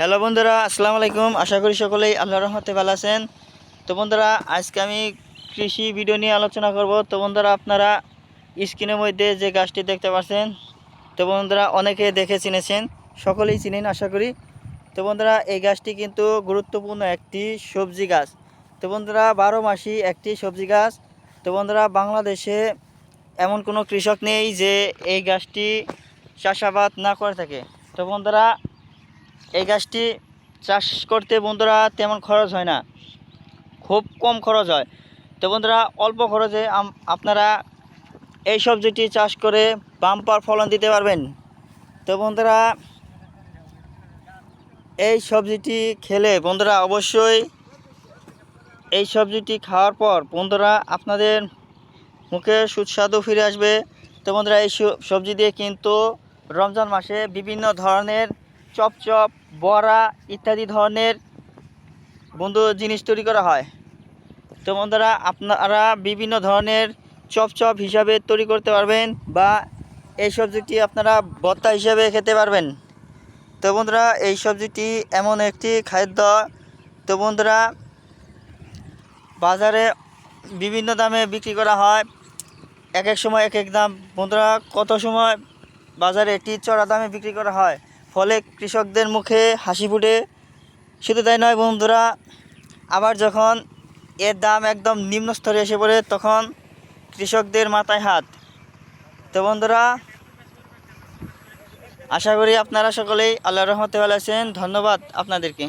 Hello বন্ধুরা, আসসালামু আলাইকুম। আশা করি সকলেই আল্লাহর রহমতে ভালো আছেন। তো বন্ধুরা, আজকে আমি কৃষি ভিডিও নিয়ে আলোচনা করব। তো বন্ধুরা, আপনারা স্ক্রিনের মধ্যে যে গাছটি দেখতে পাচ্ছেন, তো বন্ধুরা, অনেকে দেখে চিনেছেন, সকলেই চিনেন, আশা করি। তো বন্ধুরা, এই গাছটি কিন্তু গুরুত্বপূর্ণ একটি সবজি গাছ। তো বন্ধুরা, বারো মাসি একটি সবজি গাছ। তো বন্ধুরা, বাংলাদেশে এমন কোনো কৃষক নেই যে এই গাছটি চাষাবাদ না করে থাকে। তো বন্ধুরা এই গাছটি চাষ করতে বন্ধুরা তেমন খরচ হয় না। খুব কম খরচ হয়। তো বন্ধুরা, অল্প খরচে আপনারা এই সবজিটি চাষ করে বাম্পার ফলন দিতে পারবেন। তো বন্ধুরা, এই সবজিটি খেলে বন্ধুরা অবশ্যই এই সবজিটি খাওয়ার পর বন্ধুরা আপনাদের মুখে সুস্বাদু ফিরে আসবে। তো বন্ধুরা, এই সব- সবজি দিয়ে কিন্তু রমজান মাসে বিভিন্ন ধরনের চপচপ, বড়া ইত্যাদি ধরনের বন্ধু জিনিস তৈরি করা হয়। তো বন্ধুরা, আপনারা বিভিন্ন ধরনের চপচপ হিসাবে তৈরি করতে পারবেন বা এই সবজিটি আপনারা ভর্তা হিসাবে খেতে পারবেন। তো বন্ধুরা, এই সবজিটি এমন একটি খাদ্য। তো বন্ধুরা, বাজারে বিভিন্ন দামে বিক্রি করা হয়। এক এক সময় এক এক দাম। বন্ধুরা, কত সময় বাজারে এটি চড়া দামে বিক্রি করা হয়? ফলে কৃষকদের মুখে হাসি ফুটে। শুধু তাই নয় বন্ধুরা, আবার যখন এর দাম একদম নিম্ন স্তরে এসে পড়ে, তখন কৃষকদের মাথায় হাত। তো বন্ধুরা, আশা করি আপনারা সকলেই আল্লাহ রহমতে ভালো আছেন। ধন্যবাদ আপনাদেরকে।